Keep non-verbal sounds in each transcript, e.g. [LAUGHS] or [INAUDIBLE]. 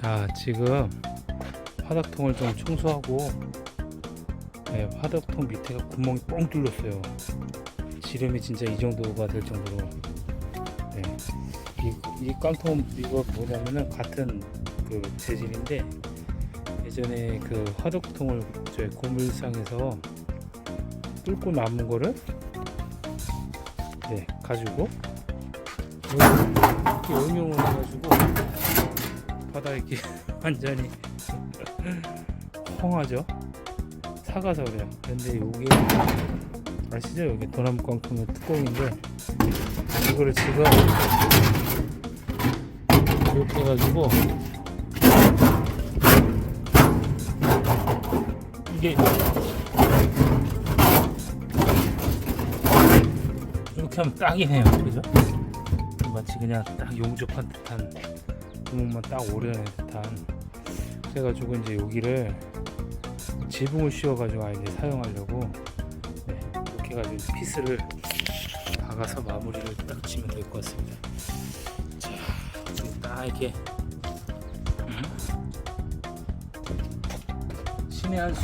자 지금 화덕통을 좀 청소하고 네, 화덕통 밑에가 구멍이 뻥 뚫렸어요 지름이 진짜 이 정도가 될 정도로 네. 이, 이 깡통 이거 뭐냐면은 같은 그 재질인데 예전에 그 화덕통을 저희 고물상에서 뚫고 남은 거를 네 가지고 이렇게 응용을 해가지고 바닥에 이렇게 [LAUGHS] 완전히 헝하죠? 사가서 그래요. 근데 이게 아시죠? 여기 도나무 깡통의 뚜껑인데 이거를 지금 이렇게 해가지고 이게 이렇게 하면 딱이네요. 그죠? 마치 그냥 딱 용접한 듯한 구멍만 딱 오려낸 듯한. 그래가지고 이제 여기를 지붕을 씌워가지고 아이들 사용하려고 네, 이렇게 해가지고 이제 피스를 박아서 마무리를 딱 치면 될 것 같습니다. 자 지금 딱 이렇게. 음? 신의 한수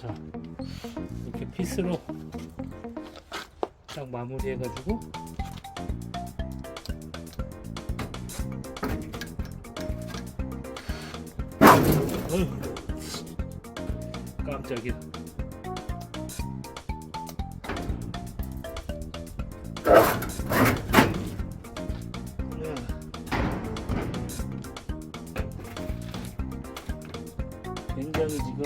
자 이렇게 피스로 딱 마무리 해가지고. 어휴, 깜짝이야. 굉장히 지금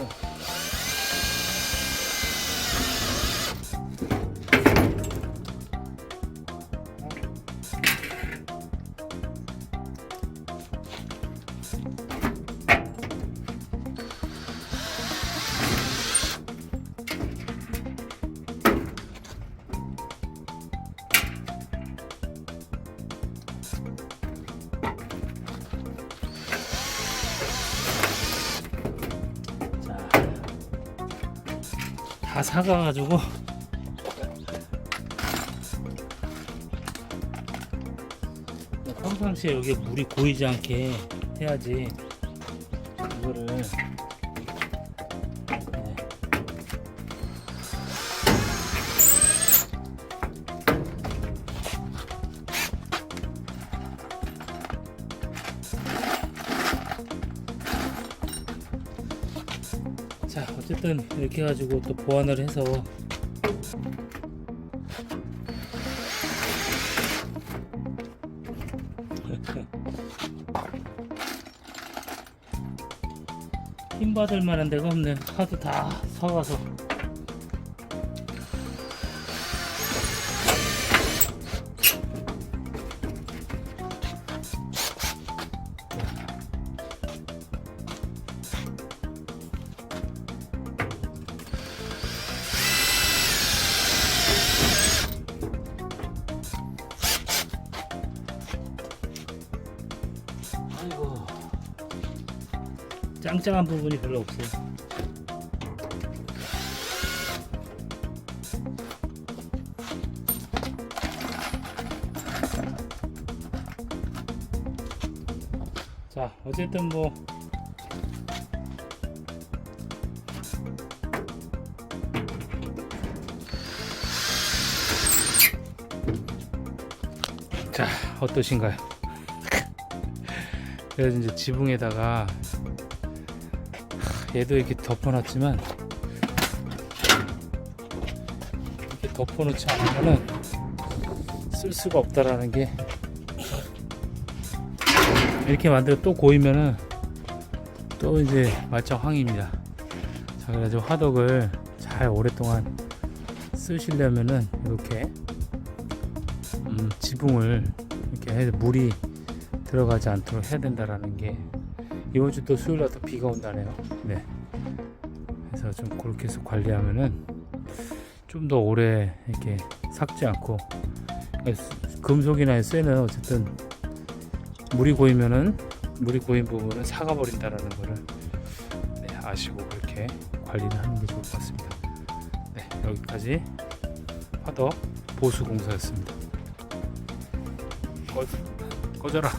다 사가가지고. 평상시에 여기 물이 고이지 않게 해야지. 이거를 자 어쨌든 이렇게 해가지고 또 보완을 해서. [LAUGHS] 힘 받을 만한 데가 없네. 하도 다 사가서 짱짱한 부분이 별로 없어요 자 어쨌든 뭐 자, 어떠신가요? [LAUGHS] 그래서 이제 지붕에다가 하, 얘도 이렇게 덮어놨지만 이렇게 덮어놓지 않으면은 쓸 수가 없다라는 게 이렇게 만들어 또 고이면은 또 이제 말짱황입니다. 자 그래가지고 화덕을 잘 오랫동안 쓰시려면은 이렇게 음, 지붕을 이렇게 해서 물이 들어가지 않도록 해야 된다라는 게 이번 주 또 수요일 날 또 비가 온다네요. 네. 그래서 좀 그렇게 해서 관리하면은 좀 더 오래 이렇게 삭지 않고 금속이나 쇠는 어쨌든 물이 고이면은 물이 고인 부분은 사가 버린다라는 거를 네, 마시고 그렇게 관리를 하는 게 좋을 것 같습니다. 네, 여기까지 화덕 보수 공사였습니다. 꺼, 꺼져라.